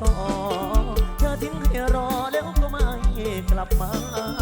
สอเธอทิ้งให้รอแล้วก็ไม่กลับมา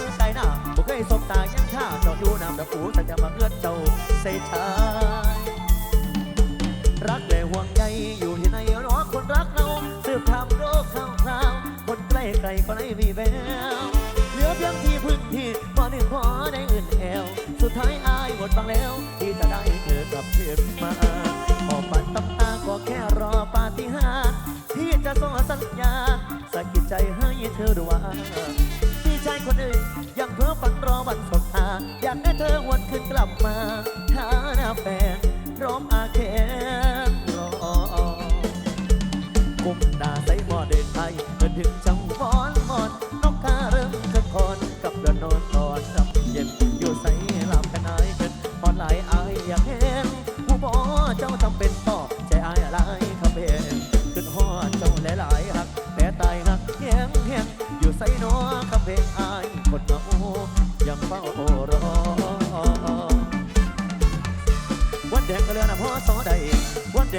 บองน่ะมือไกลหน้าบ่เคยสบตายังท่าเจาะอยู่น้ำตะปูแต่จะมาเอื้อนเจ้าใส่ชายรักและห่วงใยอยู่ที่ไหนหรอคนรักเราสืบทำโรคข่าวคราวคนใกล้ไกลก็ได้มีแววเหลือเพียงที่พึ่งที่พอหนึ่งพอได้อื่นแอวสุดท้ายอายหมดฟังแล้ว ที่จะได้เธอกลับคืนมาพอปันตับตาก็แค่รอปาฏิหาริย์ที่จะส่งสัญญาสะกิดใจให้เธอรู้ว่า คื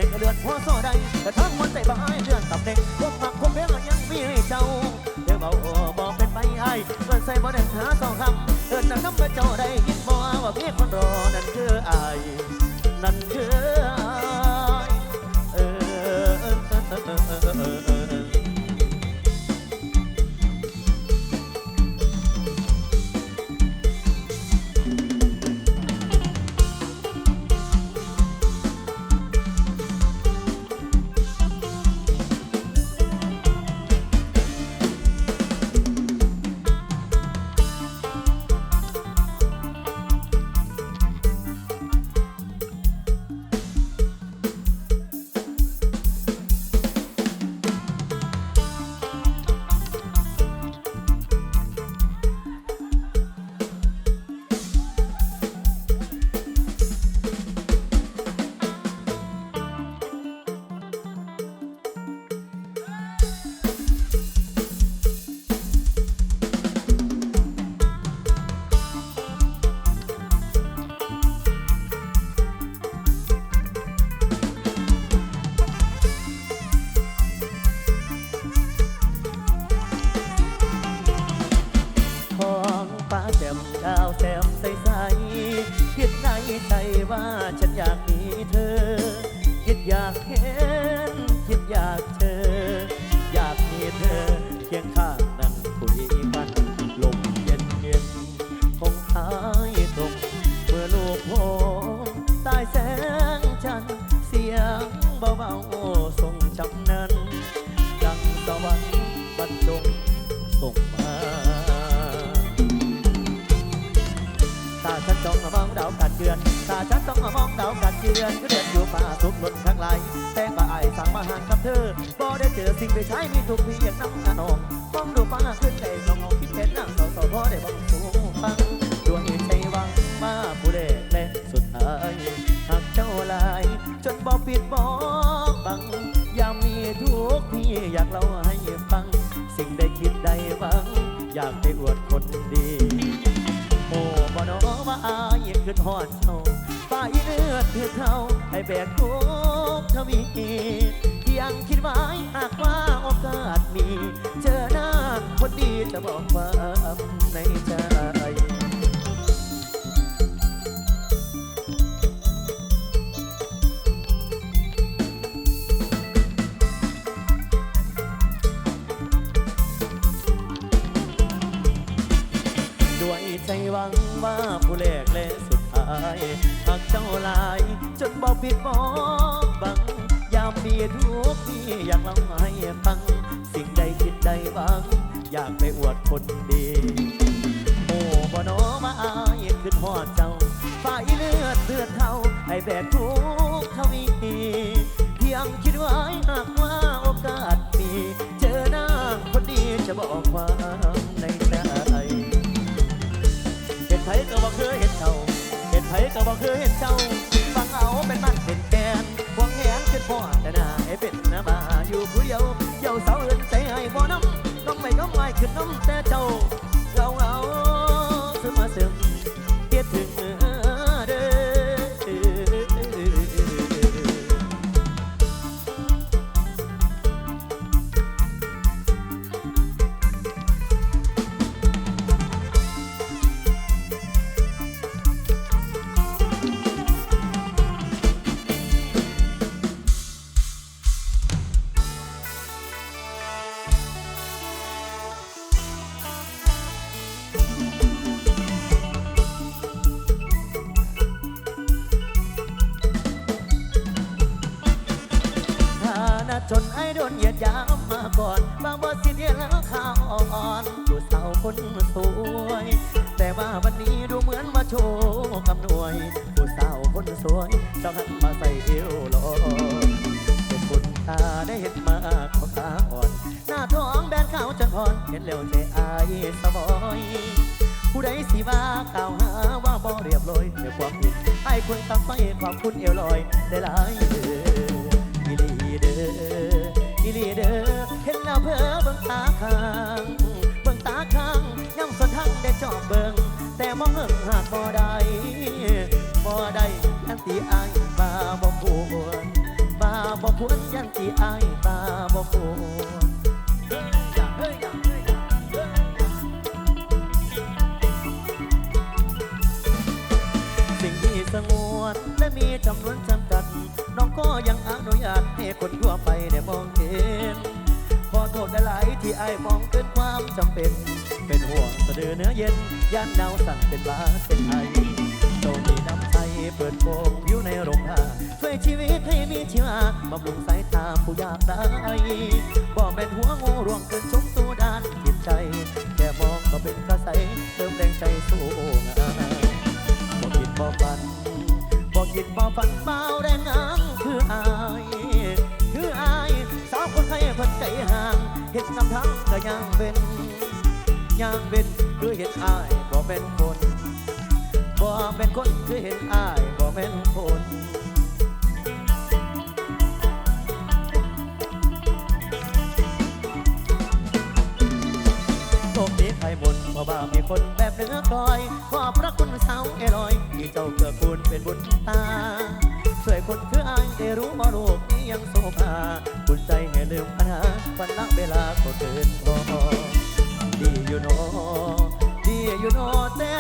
ดงก็เลือนพ่อสอใดแต่ทั้งวันใจบ่ายเดือนตับเด็กพวกมักคงเพียงยังมีให้เจ้าเดี๋ยวเบาบอกเป็นไปไอ้เงินใส่บ่ได้หา กเจออยากมีเธอเคียงข้างนั่งคุยกันลมเย็นเย็นคงหายตก เมื่อลูกผมใต้แสงจันทร์เสียงเบาๆส่งจำนั้น ดังสวรรค์บรรจงส่งมาตาฉันจ้องมองดาวกัดเดือนตาฉันต้องมองดาวกัดเดือนก็เดือนอยู่ป่าสุกหล่นข้างไหลแต่ป่าไสิ่งที่ใช้มีทุกที่อย่างน้ำกันองมองดูฟ้าขึ้นได้ลององคิดเห็นนั่งเศร้าๆพอได้บอกสูงฟังดวงใจวังมาผู้เล่และสุดท้ายหากเจ้าลาย จนบ่ปิดบ่บังยามมีทุกพี่อยากเล่าให้ฟัง สิ่งใดคิดใดหวัง อยากได้อวดคนดีโอ้บ่น้องว่าอายขึ้นหอดเจ้าฝ่ายเลือดคือเขาให้แบกทุกทวีที่ ยังคิดไว้หากว่าโอกาสมี เจอหน้าคนดีจะบอกความในใจด้วยใจหวังว่าผู้แรกและสุดท้ายหากเจ้าหลายจนบอกผิดบอก ดีทุกที่อยากเล่าให้ฟัง สิ่งใดคิดใดบ้าง อยากไปอวดคนดีโอ้บ่นอมาอายขึ้นหอดเจ้าฝ่ายเลือดเลือดเท่าไอให้แบกทุกทวีเพียงคิดไว้หากว่าโอกาส อง ดนเหยียดยามมาก่อนบางบ่สิเดียแล้วข่าวอ่อนผู้สาวคนสวย แต่ว่าวันนี้ดูเหมือนมาโชว์คำนวยผู้สาวคนสวยเจ้าหันมาใส่เอวลอยเป็นบุญตาได้เห็นมาขอขาอ่อน หน้าท้องแบนขาวจนอ่อนเห็นแล้วใจอายสบอยผู้ใดสิว่ากล่าวหาว่าบ่เรียบร้อยเดี๋ยวความผิดไอ้คนตั้งไฟความคุณเอวลอยได้หลายเด้อ ยันตีอายบาบ่ควรบาบ่ควรยันตีอายบาบ่ควรเฮ้ยอย่าเฮ้ยอย่าเฮ้ยอย่าเฮ้ยสิ่งที่สงวนและมีจำนวนจำกัด น้องก็ยังอนุญาตให้คนทั่วไปได้มองเห็นขอโทษหลายๆที่ไอ้ายมองเกินความจำเป็น เป็นห่วงสะดือเนื้อเย็นย่านหนาวสั่นเป็นบาเป็นไอโตมีน้ำ ใจเปิดโปงผิวในโรงผ้าช่วยชีวิตให้มีชีวาบำรุงสายตาผู้ยากได้บอกเป็นหัวงูร่วงเกินชมตัวด้านจิตใจ แค่มองก็เป็นกระใสเติมแรงใจสู้งานบ่คิดบ่ฝันบ่คิดบ่ฝันเบาแรงงางคืออายคืออายสาวคนไข้เพิ่นใจห่างเห็นนำทางก็ย่างเป็นย่างเป็นคือเห็นอายบ่เป็นคน บ่แม่นคนคือเห็นอายบ่แม่นคนโชคดีใครบนเพราะบ่ามีคนแบบเหนือคอย ขอบพระคุณสาวเอลอย ที่เจ้าเกิดคุณเป็นบุญตา ช่วยคนคืออายได้รู้มาลูกนี้ยังโซภาคุณใจให้ลืมปัญหาวันลักเวลาก็เดินพอดีอยู่เนอดีอยู่เนอแต่